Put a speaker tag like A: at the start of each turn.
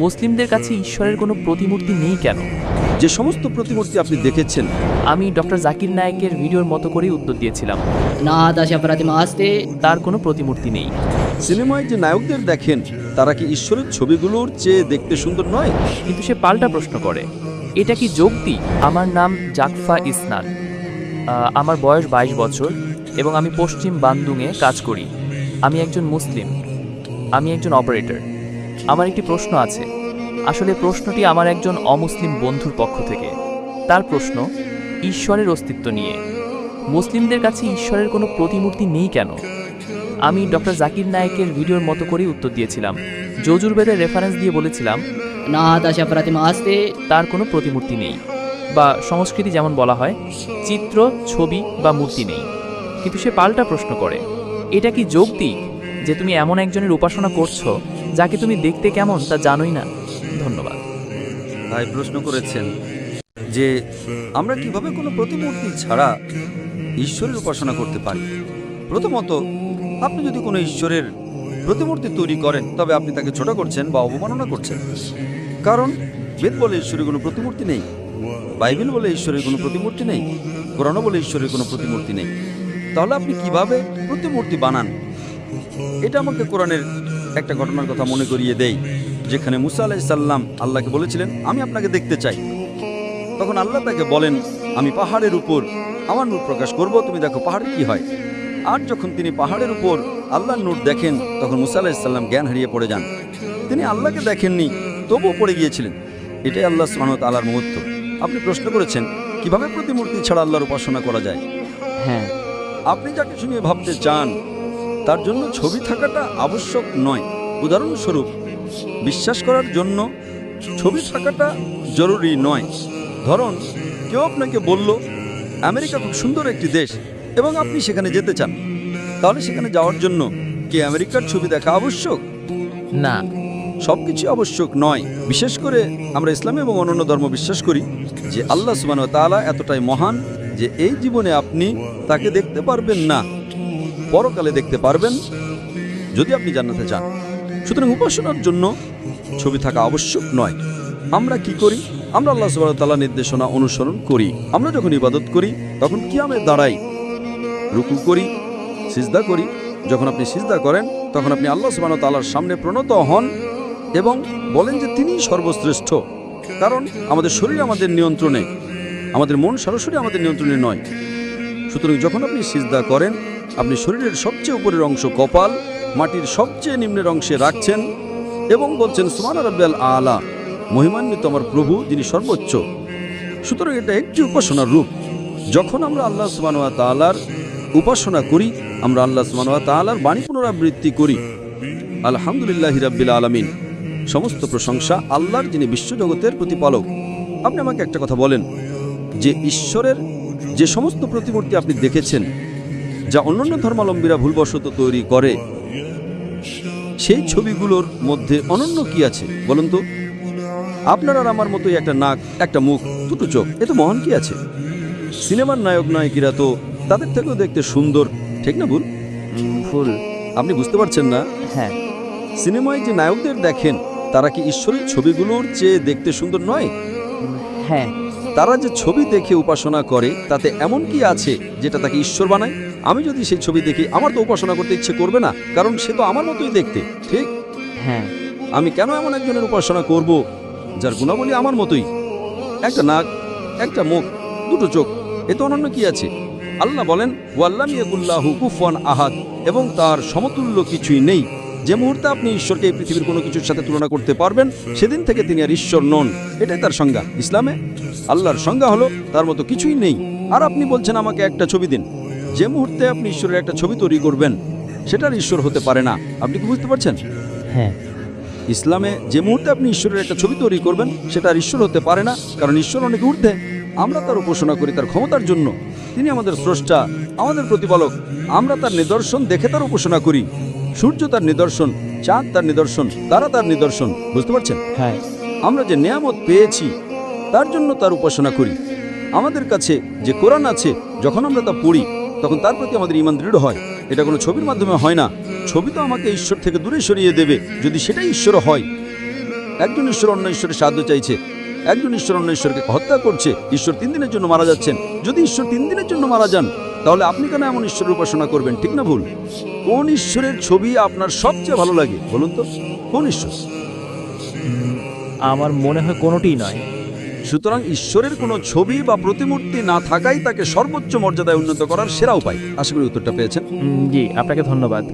A: মুসলিমদের কাছে ঈশ্বরের কোনো প্রতিমূর্তি নেই কেন?
B: যে সমস্ত প্রতিমূর্তি আপনি দেখেছেন।
A: আমি ডক্টর জাকির নায়েকের ভিডিওর মতো করেই উত্তর দিয়েছিলাম।
C: না দাসা প্রতিমা আসতে
A: তার কোনো প্রতিমূর্তি নেই।
B: সিনেমায় যে নায়কদের দেখেন তারা কি ঈশ্বরের ছবিগুলোর চেয়ে দেখতে সুন্দর নয়?
A: কিন্তু সে পাল্টা প্রশ্ন করে। এটা কি যৌক্তি আমার নাম জাকফা ইসনান। আমার বয়স বাইশ বছর এবং আমি পশ্চিম বান্দুংয়ে কাজ করি। আমি একজন মুসলিম। আমি একজন অপারেটর। আমার একটি প্রশ্ন আছে। আসলে প্রশ্নটি আমার একজন অমুসলিম বন্ধুর পক্ষ থেকে। তার প্রশ্ন ঈশ্বরের অস্তিত্ব নিয়ে। মুসলিমদের কাছে ঈশ্বরের কোনো প্রতিমূর্তি নেই কেন? আমি ডক্টর জাকির নায়েকের ভিডিওর মতো করেই উত্তর দিয়েছিলাম। যজুর্বেদের রেফারেন্স দিয়ে বলেছিলাম
C: না
A: তার কোনো প্রতিমূর্তি নেই। বা সংস্কৃতি যেমন বলা হয় চিত্র ছবি বা মূর্তি নেই। কিন্তু সে পাল্টা প্রশ্ন করে এটা কি যৌক্তিক? যে তুমি এমন একজনের উপাসনা করছ, যাকে তুমি দেখতে কেমন তা জানোই না। ধন্যবাদ।
B: ভাই প্রশ্ন করেছেন যে, আমরা কীভাবে কোনো প্রতিমূর্তি ছাড়া ঈশ্বরের উপাসনা করতে পারি? প্রথমত, আপনি যদি কোনো ঈশ্বরের প্রতিমূর্তি তৈরি করেন, তবে আপনি তাকে ছোট করছেন বা অবমাননা করছেন। কারণ, বেদ বলে ঈশ্বরের কোনো প্রতিমূর্তি নেই, বাইবেল বলে ঈশ্বরের কোনো প্রতিমূর্তি নেই, কোরআনও বলে ঈশ্বরের কোনো প্রতিমূর্তি নেই। তাহলে আপনি কীভাবে প্রতিমূর্তি বানান? এটা আমাকে কোরআনের একটা ঘটনার কথা মনে করিয়ে দেই যেখানে মুসা আলাইসাল্লাম আল্লাহকে বলেছিলেন আমি আপনাকে দেখতে চাই। তখন আল্লাহ তাকে বলেন আমি পাহাড়ের উপর আমার নূর প্রকাশ করব। তুমি দেখো পাহাড় কি হয়। আর যখন তিনি পাহাড়ের উপর আল্লাহর নূর দেখেন তখন মুসা আলাইসাল্লাম জ্ঞান হারিয়ে পড়ে যান। তিনি আল্লাহকে দেখেননি তবুও পড়ে গিয়েছিলেন। এটাই আল্লাহ সুবহানাহু আল্লাহর মুহূর্ত। আপনি প্রশ্ন করেছেন কীভাবে প্রতিমূর্তি ছাড়া আল্লাহর উপাসনা করা যায়?
A: হ্যাঁ।
B: আপনি যাকে শুনিয়ে ভাবতে চান তার জন্য ছবি থাকাটা আবশ্যক নয়। উদাহরণস্বরূপ বিশ্বাস করার জন্য ছবি থাকাটা জরুরি নয়। ধরুন কেউ আপনাকে বলল আমেরিকা খুব সুন্দর একটি দেশ এবং আপনি সেখানে যেতে চান। তাহলে সেখানে যাওয়ার জন্য কি আমেরিকার ছবি দেখা আবশ্যক?
A: না।
B: সবকিছু আবশ্যক নয়। বিশেষ করে আমরা ইসলাম এবং অন্যান্য ধর্ম বিশ্বাস করি যে আল্লাহ সুবান তাআলা এতটাই মহান যে এই জীবনে আপনি তাকে দেখতে পারবেন না। পরকালে দেখতে পারবেন যদি আপনি জান্নাতে চান সুতরাং উপাসনার জন্য ছবি থাকা আবশ্যক নয়। আমরা কি করি? আমরা আল্লাহ সুবাহ তাআলা নির্দেশনা অনুসরণ করি। আমরা যখন ইবাদত করি, তখন কিয়ামে দাঁড়াই রুকু করি, সিজদা করি। যখন আপনি সিজদা করেন, তখন আপনি আল্লাহ সুবাহ তাআলার সামনে প্রণত হন এবং বলেন যে তিনিই সর্বশ্রেষ্ঠ। কারণ আমাদের শরীর আমাদের নিয়ন্ত্রণে। আমাদের মন সরাসরি আমাদের নিয়ন্ত্রণে নয়। সুতরাং যখন আপনি সিজদা করেন আপনি শরীরের সবচেয়ে উপরের অংশ কপাল, মাটির সবচেয়ে নিম্নের অংশে রাখছেন এবং বলছেন সুমান রাব্বাল আলা, মহিমান্বিত আমার প্রভু, যিনি সর্বোচ্চ। সুতরাং এটা একটি উপাসনার রূপ। যখন আমরা আল্লাহ সুবানুয়া তালার উপাসনা করি, আমরা আল্লাহ সুবানুয়া তালার বাণী পুনরাবৃত্তি করি। আলহামদুলিল্লাহ রাব্বিল আলামিন। সমস্ত প্রশংসা আল্লাহর, যিনি বিশ্বজগতের প্রতিপালক। আপনি আমাকে একটা কথা বলেন, যে ঈশ্বরের যে সমস্ত প্রতিমূর্তি আপনি দেখেছেন যা অন্যান্য ধর্মাবলম্বীরা ভুলবশত তৈরি করে। সেই ছবিগুলোর মধ্যে অনন্য কি আছে বলুন তো? আপনার আর আমার মতোই একটা নাক একটা মুখ দুটো চোখ এ তো মহান কি আছে? সিনেমার নায়ক নায়িকারা তো তাদের থেকেও দেখতে সুন্দর ঠিক না ভুল?
A: ভুল।
B: আপনি বুঝতে পারছেন না?
A: হ্যাঁ।
B: সিনেমায় যে নায়কদের দেখেন তারা কি ঈশ্বরের ছবিগুলোর চেয়ে দেখতে সুন্দর নয়?
A: হ্যাঁ।
B: তারা যে ছবি দেখে উপাসনা করে তাতে এমন কি আছে যেটা তাকে ঈশ্বর বানায়? আমি যদি সেই ছবি দেখি আমার তো উপাসনা করতে ইচ্ছে করবে না কারণ সে তো আমার মতোই দেখতে ঠিক?
A: হ্যাঁ।
B: আমি কেন এমন একজনের উপাসনা করব যার গুণাবলী আমার মতোই? একটা নাক একটা মুখ দুটো চোখ এ তো অনন্য কি আছে? আল্লাহ বলেন ওয়াল্লাম ইয়াকুল্লাহু কুফওয়ান আহাদ এবং তার সমতুল্য কিছুই নেই। যে মুহূর্তে আপনি ঈশ্বরকে এই পৃথিবীর কোনো কিছুর সাথে তুলনা করতে পারবেন সেদিন থেকে তিনি আর ঈশ্বর নন। এটাই তার সংজ্ঞা। ইসলামে আল্লাহর সংজ্ঞা হলো তার মতো কিছুই নেই। আর আপনি বলছেন আমাকে একটা ছবি দিন। যে মুহূর্তে আপনি ঈশ্বরের একটা ছবি তৈরি করবেন সেটার ঈশ্বর হতে পারে না। আপনি কি বুঝতে পারছেন?
A: হ্যাঁ।
B: ইসলামে যে মুহূর্তে আপনি ঈশ্বরের একটা ছবি তৈরি করবেন সেটা আর ঈশ্বর হতে পারে না কারণ ঈশ্বর অনেক ঊর্ধ্বে। আমরা তার উপাসনা করি তার ক্ষমতার জন্য। তিনি আমাদের স্রষ্টা আমাদের প্রতিপালক। আমরা তার নিদর্শন দেখে তার উপাসনা করি। সূর্য তার নিদর্শন চাঁদ তার নিদর্শন তারা তার নিদর্শন। বুঝতে পারছেন?
A: হ্যাঁ।
B: আমরা যে নিয়ামত পেয়েছি তার জন্য তার উপাসনা করি। আমাদের কাছে যে কোরআন আছে যখন আমরা তা পড়ি তখন তার প্রতি আমাদের ইমান দৃঢ় হয়। এটা কোনো ছবির মাধ্যমে হয় না। ছবি তো আমাকে ঈশ্বর থেকে দূরে সরিয়ে দেবে। যদি সেটাই ঈশ্বর হয়, একজন ঈশ্বর অন্য ঈশ্বরের সাহায্য চাইছে, একজন ঈশ্বর অন্য ঈশ্বরকে হত্যা করছে, ঈশ্বর তিন দিনের জন্য মারা যাচ্ছেন। যদি ঈশ্বর তিন দিনের জন্য মারা যান, তাহলে আপনি কেন এমন ঈশ্বরের উপাসনা করবেন? ঠিক না ভুল? কোন ঈশ্বরের ছবি আপনার সবচেয়ে ভালো লাগে? বলুন তো, কোন ঈশ্বর?
A: আমার মনে হয় কোনোটিই নয়।
B: সুতরাং ঈশ্বরের কোনো ছবি বা প্রতিমূর্তি না থাকাই তাকে সর্বোচ্চ মর্যাদায় উন্নত করার সেরা উপায়। আশা করি উত্তরটা পেয়েছেন।
A: জি, আপনাকে ধন্যবাদ।